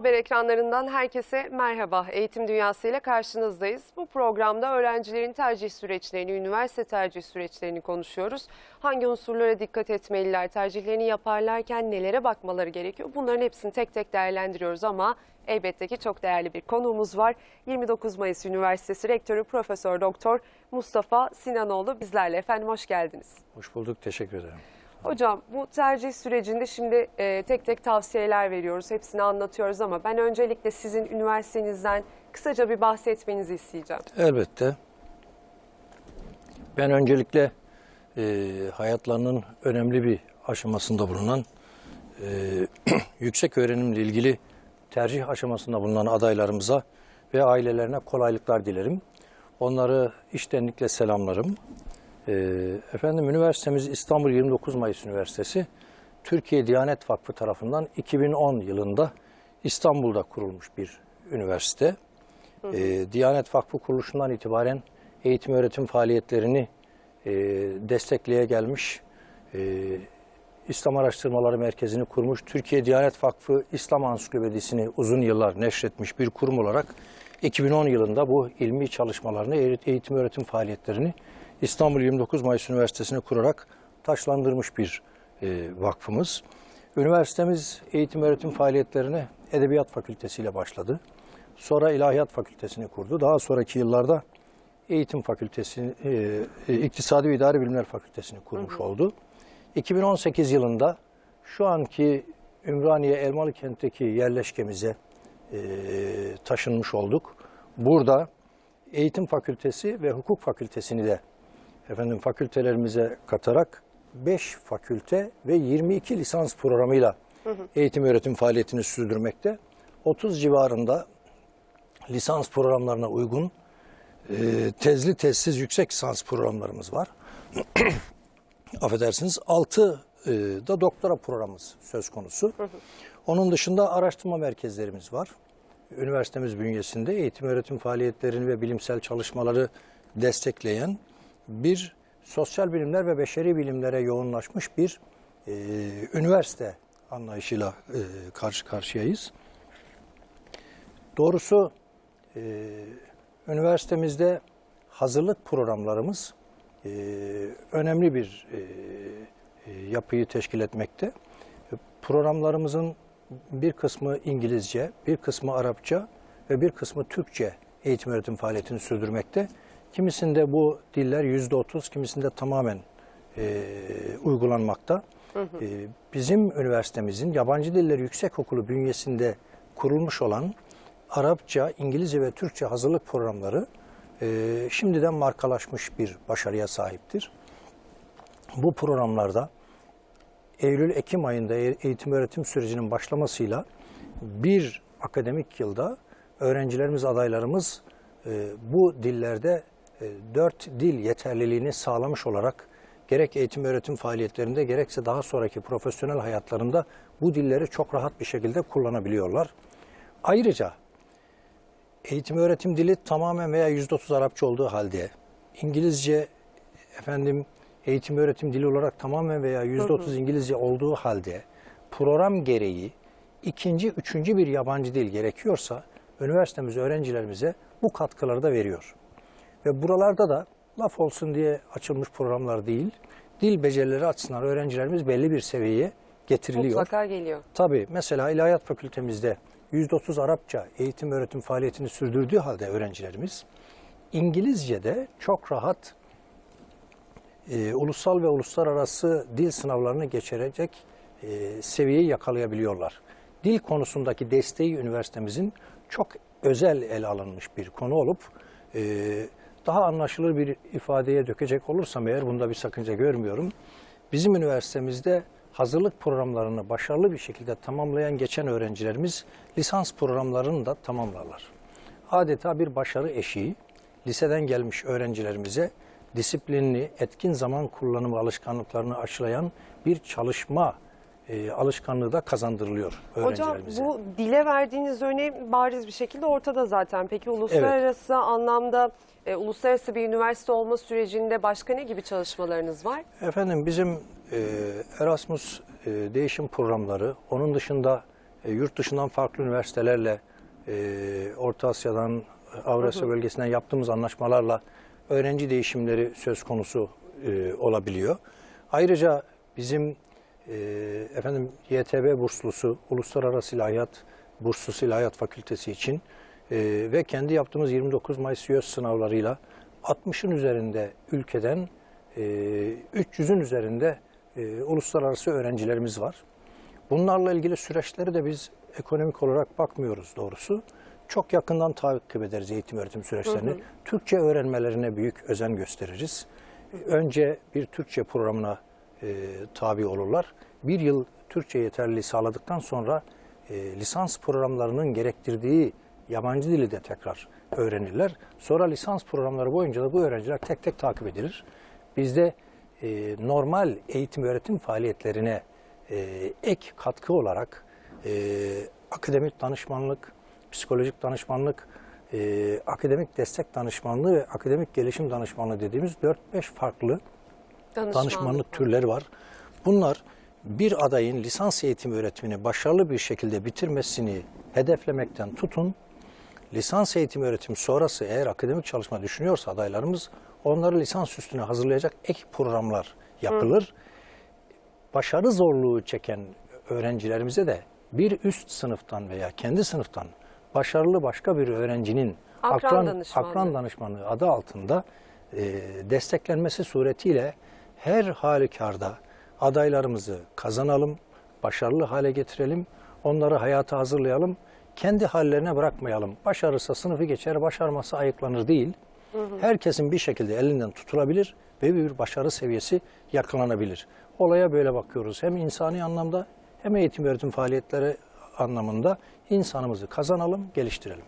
Haber ekranlarından herkese merhaba. Eğitim Dünyası ile karşınızdayız. Bu programda öğrencilerin tercih süreçlerini, üniversite tercih süreçlerini konuşuyoruz. Hangi unsurlara dikkat etmeliler, tercihlerini yaparlarken nelere bakmaları gerekiyor? Bunların hepsini tek tek değerlendiriyoruz ama elbette ki çok değerli bir konuğumuz var. 29 Mayıs Üniversitesi Rektörü Profesör Doktor Mustafa Sinanoğlu bizlerle. Efendim hoş geldiniz. Hoş bulduk, teşekkür ederim. Hocam bu tercih sürecinde şimdi e, tek tek tavsiyeler veriyoruz. Hepsini anlatıyoruz ama ben öncelikle sizin üniversitenizden kısaca bir bahsetmenizi isteyeceğim. Elbette. Ben öncelikle e, hayatlarının önemli bir aşamasında bulunan, e, yüksek öğrenimle ilgili tercih aşamasında bulunan adaylarımıza ve ailelerine kolaylıklar dilerim. Onları içtenlikle selamlarım. E, efendim üniversitemiz İstanbul 29 Mayıs Üniversitesi, Türkiye Diyanet Vakfı tarafından 2010 yılında İstanbul'da kurulmuş bir üniversite. E, Diyanet Vakfı kuruluşundan itibaren eğitim öğretim faaliyetlerini e, destekleye gelmiş, e, İslam Araştırmaları Merkezi'ni kurmuş, Türkiye Diyanet Vakfı İslam Ansiklopedisini uzun yıllar neşretmiş bir kurum olarak 2010 yılında bu ilmi çalışmalarını, eğitim öğretim faaliyetlerini İstanbul 29 Mayıs Üniversitesi'ni kurarak taşlandırmış bir e, vakfımız. Üniversitemiz eğitim öğretim faaliyetlerine Edebiyat Fakültesi ile başladı. Sonra İlahiyat Fakültesini kurdu. Daha sonraki yıllarda Eğitim Fakültesi, e, e, İktisadi ve İdari Bilimler Fakültesini kurmuş oldu. 2018 yılında şu anki Ümraniye Elmalı kentteki yerleşkemize e, taşınmış olduk. Burada Eğitim Fakültesi ve Hukuk Fakültesini de efendim fakültelerimize katarak 5 fakülte ve 22 lisans programıyla eğitim öğretim faaliyetini sürdürmekte. 30 civarında lisans programlarına uygun e, tezli tezsiz yüksek lisans programlarımız var. Affedersiniz 6 e, da doktora programımız söz konusu. Onun dışında araştırma merkezlerimiz var. Üniversitemiz bünyesinde eğitim öğretim faaliyetlerini ve bilimsel çalışmaları destekleyen bir sosyal bilimler ve beşeri bilimlere yoğunlaşmış bir e, üniversite anlayışıyla e, karşı karşıyayız. Doğrusu e, üniversitemizde hazırlık programlarımız e, önemli bir e, e, yapıyı teşkil etmekte. Programlarımızın bir kısmı İngilizce, bir kısmı Arapça ve bir kısmı Türkçe eğitim öğretim faaliyetini sürdürmekte. Kimisinde bu diller yüzde otuz, kimisinde tamamen e, uygulanmakta. E, bizim üniversitemizin Yabancı Diller Yüksekokulu bünyesinde kurulmuş olan Arapça, İngilizce ve Türkçe hazırlık programları e, şimdiden markalaşmış bir başarıya sahiptir. Bu programlarda Eylül-Ekim ayında e- eğitim öğretim sürecinin başlamasıyla bir akademik yılda öğrencilerimiz, adaylarımız e, bu dillerde dört dil yeterliliğini sağlamış olarak gerek eğitim öğretim faaliyetlerinde gerekse daha sonraki profesyonel hayatlarında bu dilleri çok rahat bir şekilde kullanabiliyorlar. Ayrıca eğitim öğretim dili tamamen veya %30 Arapça olduğu halde İngilizce efendim eğitim öğretim dili olarak tamamen veya %30 İngilizce olduğu halde program gereği ikinci, üçüncü bir yabancı dil gerekiyorsa üniversitemiz öğrencilerimize bu katkıları da veriyor. Ve buralarda da laf olsun diye açılmış programlar değil, dil becerileri açısından öğrencilerimiz belli bir seviyeye getiriliyor. Mutlaka geliyor. Tabii mesela İlahiyat Fakültemizde %30 Arapça eğitim öğretim faaliyetini sürdürdüğü halde öğrencilerimiz İngilizce'de çok rahat e, ulusal ve uluslararası dil sınavlarını geçirecek e, seviyeyi yakalayabiliyorlar. Dil konusundaki desteği üniversitemizin çok özel ele alınmış bir konu olup e, daha anlaşılır bir ifadeye dökecek olursam eğer bunda bir sakınca görmüyorum. Bizim üniversitemizde hazırlık programlarını başarılı bir şekilde tamamlayan geçen öğrencilerimiz lisans programlarını da tamamlarlar. Adeta bir başarı eşiği liseden gelmiş öğrencilerimize disiplinli, etkin zaman kullanımı alışkanlıklarını aşılayan bir çalışma e, alışkanlığı da kazandırılıyor Hocam öğrencilerimize. bu dile verdiğiniz önem bariz bir şekilde ortada zaten. Peki uluslararası anlamda e, uluslararası bir üniversite olma sürecinde başka ne gibi çalışmalarınız var? Efendim bizim e, Erasmus e, değişim programları, onun dışında e, yurt dışından farklı üniversitelerle e, Orta Asya'dan, Avrasya bölgesinden yaptığımız anlaşmalarla öğrenci değişimleri söz konusu e, olabiliyor. Ayrıca bizim e, efendim YTB burslusu, Uluslararası İlahiyat Burslusu İlahiyat Fakültesi için e, ve kendi yaptığımız 29 Mayıs YÖS sınavlarıyla 60'ın üzerinde ülkeden e, 300'ün üzerinde e, uluslararası öğrencilerimiz var. Bunlarla ilgili süreçleri de biz ekonomik olarak bakmıyoruz doğrusu. Çok yakından takip ederiz eğitim öğretim süreçlerini. Türkçe öğrenmelerine büyük özen gösteririz. Önce bir Türkçe programına e, tabi olurlar. Bir yıl Türkçe yeterliliği sağladıktan sonra e, lisans programlarının gerektirdiği yabancı dili de tekrar öğrenirler. Sonra lisans programları boyunca da bu öğrenciler tek tek takip edilir. Bizde e, normal eğitim öğretim faaliyetlerine e, ek katkı olarak e, akademik danışmanlık, psikolojik danışmanlık, e, akademik destek danışmanlığı ve akademik gelişim danışmanlığı dediğimiz 4-5 farklı danışmanlık türleri var. Bunlar bir adayın lisans eğitim öğretimini başarılı bir şekilde bitirmesini hedeflemekten tutun, lisans eğitim öğretim sonrası eğer akademik çalışma düşünüyorsa adaylarımız onları lisans üstüne hazırlayacak ek programlar yapılır. Başarı zorluğu çeken öğrencilerimize de bir üst sınıftan veya kendi sınıftan başarılı başka bir öğrencinin Akran danışmanlığı. akran danışmanlığı adı altında e, desteklenmesi suretiyle her halükarda adaylarımızı kazanalım, başarılı hale getirelim, onları hayata hazırlayalım, kendi hallerine bırakmayalım. Başarırsa sınıfı geçer, başarmazsa ayıklanır değil. Herkesin bir şekilde elinden tutulabilir ve bir başarı seviyesi yakalanabilir. Olaya böyle bakıyoruz. Hem insani anlamda hem eğitim öğretim faaliyetleri anlamında insanımızı kazanalım, geliştirelim.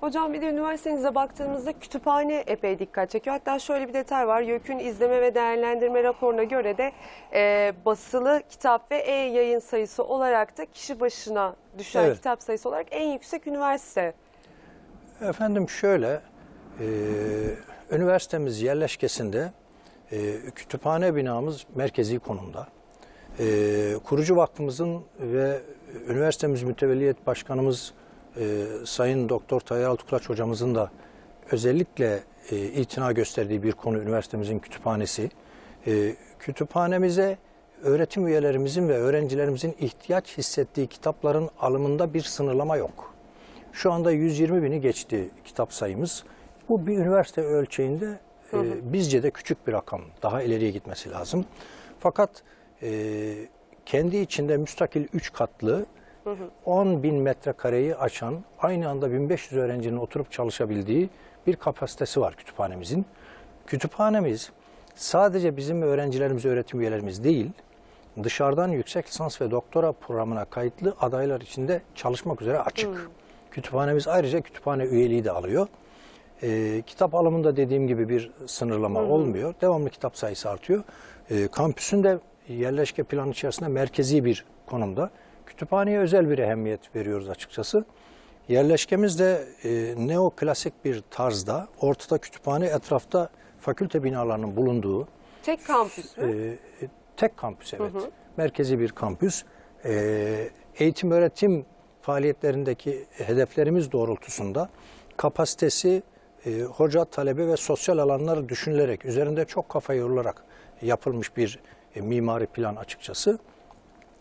Hocam bir de üniversitenize baktığımızda kütüphane epey dikkat çekiyor. Hatta şöyle bir detay var. YÖK'ün izleme ve değerlendirme raporuna göre de e, basılı kitap ve e-yayın sayısı olarak da kişi başına düşen Evet. kitap sayısı olarak en yüksek üniversite. Efendim şöyle, e, üniversitemiz yerleşkesinde e, kütüphane binamız merkezi konumda. E, kurucu vakfımızın ve üniversitemiz mütevelliyet başkanımız e, Sayın Doktor Tayyar Altıkulaç hocamızın da özellikle e, itina gösterdiği bir konu üniversitemizin kütüphanesi. E, kütüphanemize öğretim üyelerimizin ve öğrencilerimizin ihtiyaç hissettiği kitapların alımında bir sınırlama yok. Şu anda 120 bini geçti kitap sayımız. Bu bir üniversite ölçeğinde e, bizce de küçük bir rakam. Daha ileriye gitmesi lazım. Fakat e, kendi içinde müstakil 3 katlı 10 bin metrekareyi açan, aynı anda 1500 öğrencinin oturup çalışabildiği bir kapasitesi var kütüphanemizin. Kütüphanemiz sadece bizim öğrencilerimiz, öğretim üyelerimiz değil, dışarıdan yüksek lisans ve doktora programına kayıtlı adaylar için de çalışmak üzere açık. Kütüphanemiz ayrıca kütüphane üyeliği de alıyor. Ee, kitap alımında dediğim gibi bir sınırlama olmuyor. Devamlı kitap sayısı artıyor. Ee, kampüsün de yerleşke planı içerisinde merkezi bir konumda. Kütüphaneye özel bir ehemmiyet veriyoruz açıkçası. Yerleşkemiz de e, neoklasik bir tarzda, ortada kütüphane, etrafta fakülte binalarının bulunduğu Tek kampüs mü? e, tek kampüs evet. Merkezi bir kampüs. E, eğitim öğretim faaliyetlerindeki hedeflerimiz doğrultusunda kapasitesi e, hoca, talebe ve sosyal alanları düşünülerek, üzerinde çok kafa yorularak yapılmış bir e, mimari plan açıkçası.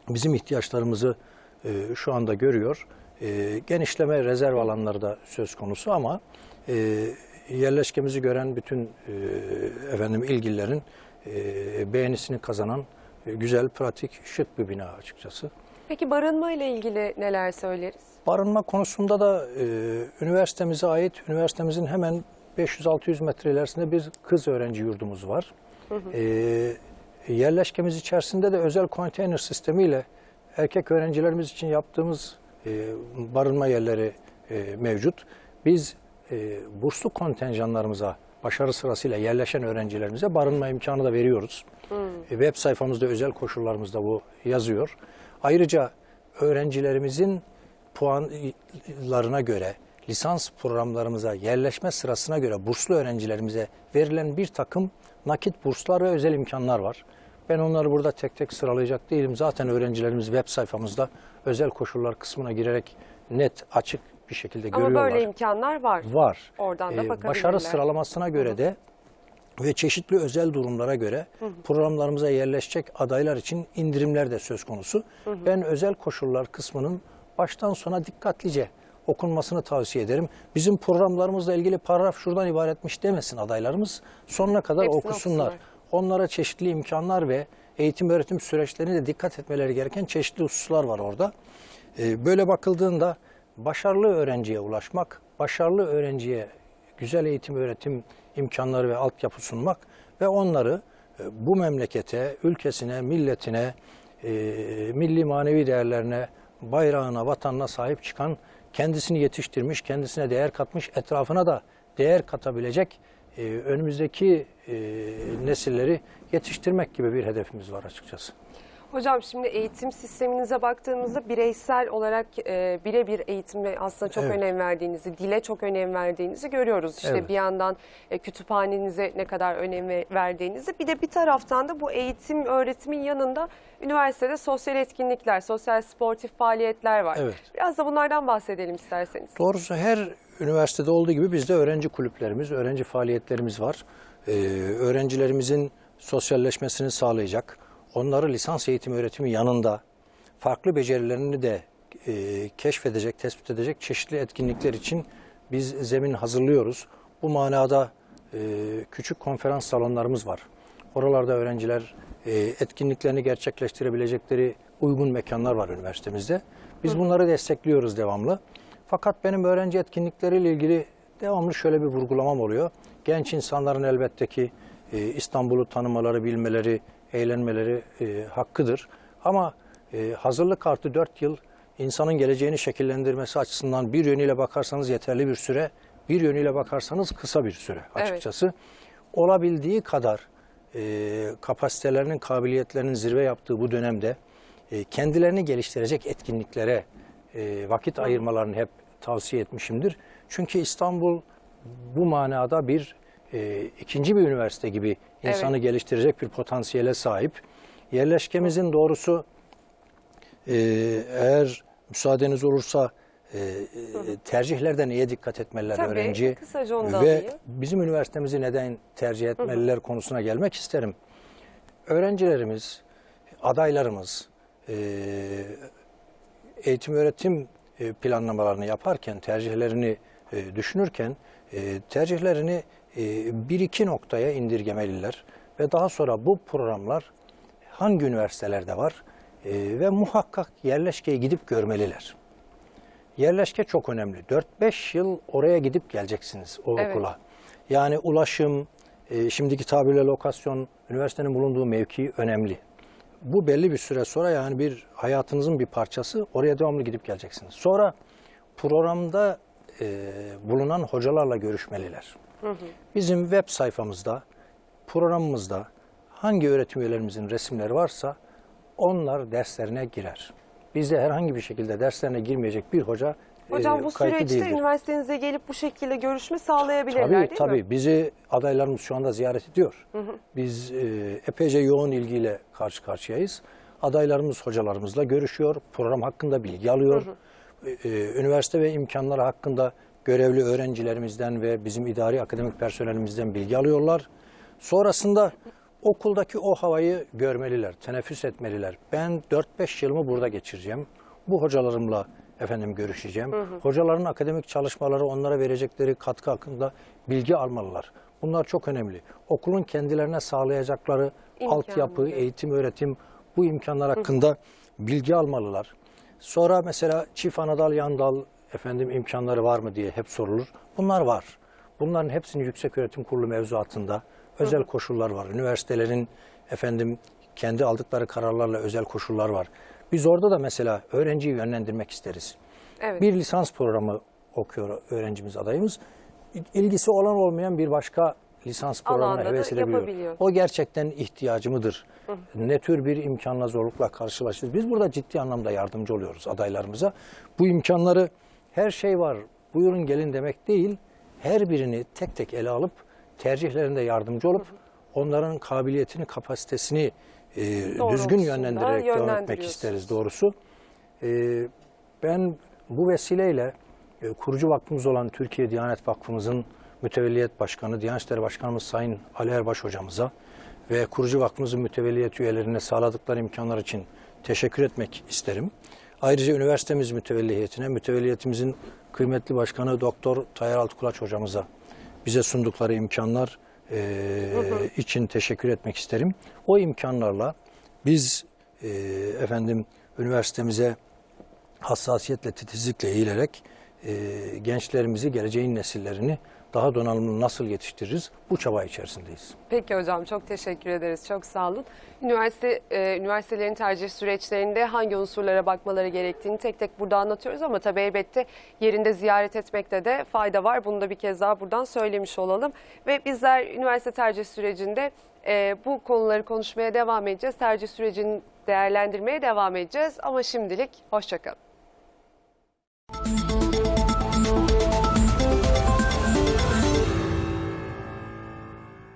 Bizim ihtiyaçlarımızı e, şu anda görüyor. E, genişleme rezerv alanları da söz konusu ama e, yerleşkemizi gören bütün e, efendim ilgililerin e, beğenisini kazanan e, güzel, pratik, şık bir bina açıkçası. Peki barınma ile ilgili neler söyleriz? Barınma konusunda da e, üniversitemize ait, üniversitemizin hemen 500-600 metre ilerisinde bir kız öğrenci yurdumuz var. E, yerleşkemiz içerisinde de özel konteyner sistemiyle erkek öğrencilerimiz için yaptığımız e, barınma yerleri e, mevcut. Biz e, burslu kontenjanlarımıza başarı sırasıyla yerleşen öğrencilerimize barınma imkanı da veriyoruz. E, web sayfamızda özel koşullarımızda bu yazıyor. Ayrıca öğrencilerimizin puanlarına göre lisans programlarımıza yerleşme sırasına göre burslu öğrencilerimize verilen bir takım nakit burslar ve özel imkanlar var. Ben onları burada tek tek sıralayacak değilim. Zaten öğrencilerimiz web sayfamızda özel koşullar kısmına girerek net, açık bir şekilde Ama görüyorlar. böyle imkanlar var. Var. Oradan da Ee, bakabilirler. başarı sıralamasına göre de ve çeşitli özel durumlara göre programlarımıza yerleşecek adaylar için indirimler de söz konusu. Ben özel koşullar kısmının baştan sona dikkatlice okunmasını tavsiye ederim. Bizim programlarımızla ilgili paragraf şuradan ibaretmiş demesin adaylarımız. Sonuna kadar Hepsini okusunlar. okusunlar. Onlara çeşitli imkanlar ve eğitim öğretim süreçlerine de dikkat etmeleri gereken çeşitli hususlar var orada. Ee, Böyle bakıldığında başarılı öğrenciye ulaşmak, başarılı öğrenciye güzel eğitim öğretim imkanları ve altyapı sunmak ve onları e, bu memlekete, ülkesine, milletine, e, milli manevi değerlerine, bayrağına, vatanına sahip çıkan, kendisini yetiştirmiş, kendisine değer katmış, etrafına da değer katabilecek e, önümüzdeki e, nesilleri yetiştirmek gibi bir hedefimiz var açıkçası. Hocam şimdi eğitim sisteminize baktığımızda bireysel olarak e, birebir eğitime aslında çok Evet. önem verdiğinizi, dile çok önem verdiğinizi görüyoruz. İşte Evet. bir yandan e, kütüphanenize ne kadar önem ve- verdiğinizi, bir de bir taraftan da bu eğitim öğretimin yanında üniversitede sosyal etkinlikler, sosyal sportif faaliyetler var. Evet. Biraz da bunlardan bahsedelim isterseniz. Doğrusu her üniversitede olduğu gibi bizde öğrenci kulüplerimiz, öğrenci faaliyetlerimiz var. Ee, öğrencilerimizin sosyalleşmesini sağlayacak, onları lisans eğitim öğretimi yanında farklı becerilerini de e, keşfedecek, tespit edecek çeşitli etkinlikler için biz zemin hazırlıyoruz. Bu manada e, küçük konferans salonlarımız var. Oralarda öğrenciler e, etkinliklerini gerçekleştirebilecekleri uygun mekanlar var üniversitemizde. Biz bunları destekliyoruz devamlı. Fakat benim öğrenci etkinlikleriyle ilgili devamlı şöyle bir vurgulamam oluyor. Genç insanların elbette ki e, İstanbul'u tanımaları, bilmeleri, eğlenmeleri e, hakkıdır. Ama e, hazırlık artı 4 yıl insanın geleceğini şekillendirmesi açısından bir yönüyle bakarsanız yeterli bir süre, bir yönüyle bakarsanız kısa bir süre Evet. açıkçası. Olabildiği kadar e, kapasitelerinin, kabiliyetlerinin zirve yaptığı bu dönemde e, kendilerini geliştirecek etkinliklere e, vakit ayırmalarını hep tavsiye etmişimdir. Çünkü İstanbul bu manada bir e, ikinci bir üniversite gibi insanı Evet. geliştirecek bir potansiyele sahip. Yerleşkemizin doğrusu e, eğer müsaadeniz olursa e, e, tercihlerde neye dikkat etmeliler Tabii, öğrenci kısaca onu da ve alayım. bizim üniversitemizi neden tercih etmeliler konusuna gelmek isterim. Öğrencilerimiz, adaylarımız e, eğitim öğretim e, planlamalarını yaparken, tercihlerini e, düşünürken tercihlerini bir iki noktaya indirgemeliler ve daha sonra bu programlar hangi üniversitelerde var e, ve muhakkak yerleşkeye gidip görmeliler. Yerleşke çok önemli. 4-5 yıl oraya gidip geleceksiniz o Evet. okula. Yani ulaşım, e, şimdiki tabirle lokasyon, üniversitenin bulunduğu mevki önemli. Bu belli bir süre sonra yani bir hayatınızın bir parçası oraya devamlı gidip geleceksiniz. Sonra programda e, bulunan hocalarla görüşmeliler. Bizim web sayfamızda, programımızda hangi öğretim üyelerimizin resimleri varsa onlar derslerine girer. Bizde herhangi bir şekilde derslerine girmeyecek bir hoca Hocam e, bu süreçte değildir. üniversitenize gelip bu şekilde görüşme sağlayabilirler Tabii değil tabii. mi? Bizi adaylarımız şu anda ziyaret ediyor. Biz e, epeyce yoğun ilgiyle karşı karşıyayız. Adaylarımız hocalarımızla görüşüyor. Program hakkında bilgi alıyor. E, e, üniversite ve imkanları hakkında görevli öğrencilerimizden ve bizim idari akademik personelimizden bilgi alıyorlar. Sonrasında okuldaki o havayı görmeliler, teneffüs etmeliler. Ben 4-5 yılımı burada geçireceğim. Bu hocalarımla efendim görüşeceğim. Hocaların akademik çalışmaları onlara verecekleri katkı hakkında bilgi almalılar. Bunlar çok önemli. Okulun kendilerine sağlayacakları İmkan altyapı, eğitim, öğretim bu imkanlar hakkında bilgi almalılar. Sonra mesela çift anadal yandal efendim imkanları var mı diye hep sorulur. Bunlar var. Bunların hepsinin Yüksek Öğretim Kurulu mevzuatında özel koşullar var. Üniversitelerin efendim kendi aldıkları kararlarla özel koşullar var. Biz orada da mesela öğrenciyi yönlendirmek isteriz. Evet. Bir lisans programı okuyor öğrencimiz adayımız. İlgisi olan olmayan bir başka lisans programına Alanda da heves edebiliyor. yapabiliyor. O gerçekten ihtiyacı mıdır? Ne tür bir imkanla zorlukla karşılaşırız? Biz burada ciddi anlamda yardımcı oluyoruz adaylarımıza. Bu imkanları her şey var, buyurun gelin demek değil, her birini tek tek ele alıp tercihlerinde yardımcı olup onların kabiliyetini, kapasitesini e, düzgün yönlendirerek devam etmek isteriz doğrusu. E, ben bu vesileyle e, kurucu vakfımız olan Türkiye Diyanet Vakfımızın mütevelliyet başkanı, Diyanet İşleri Başkanımız Sayın Ali Erbaş hocamıza ve kurucu vakfımızın mütevelliyet üyelerine sağladıkları imkanlar için teşekkür etmek isterim. Ayrıca üniversitemiz mütevelliyetine, mütevelliyetimizin kıymetli başkanı Doktor Tayyar Altıkulaç hocamıza bize sundukları imkanlar e, için teşekkür etmek isterim. O imkanlarla biz e, efendim üniversitemize hassasiyetle, titizlikle eğilerek e, gençlerimizi, geleceğin nesillerini daha donanımlı nasıl yetiştiririz? Bu çaba içerisindeyiz. Peki hocam çok teşekkür ederiz. Çok sağ olun. Üniversite e, üniversitelerin tercih süreçlerinde hangi unsurlara bakmaları gerektiğini tek tek burada anlatıyoruz ama tabii elbette yerinde ziyaret etmekte de fayda var. Bunu da bir kez daha buradan söylemiş olalım. Ve bizler üniversite tercih sürecinde e, bu konuları konuşmaya devam edeceğiz. Tercih sürecini değerlendirmeye devam edeceğiz ama şimdilik hoşçakalın.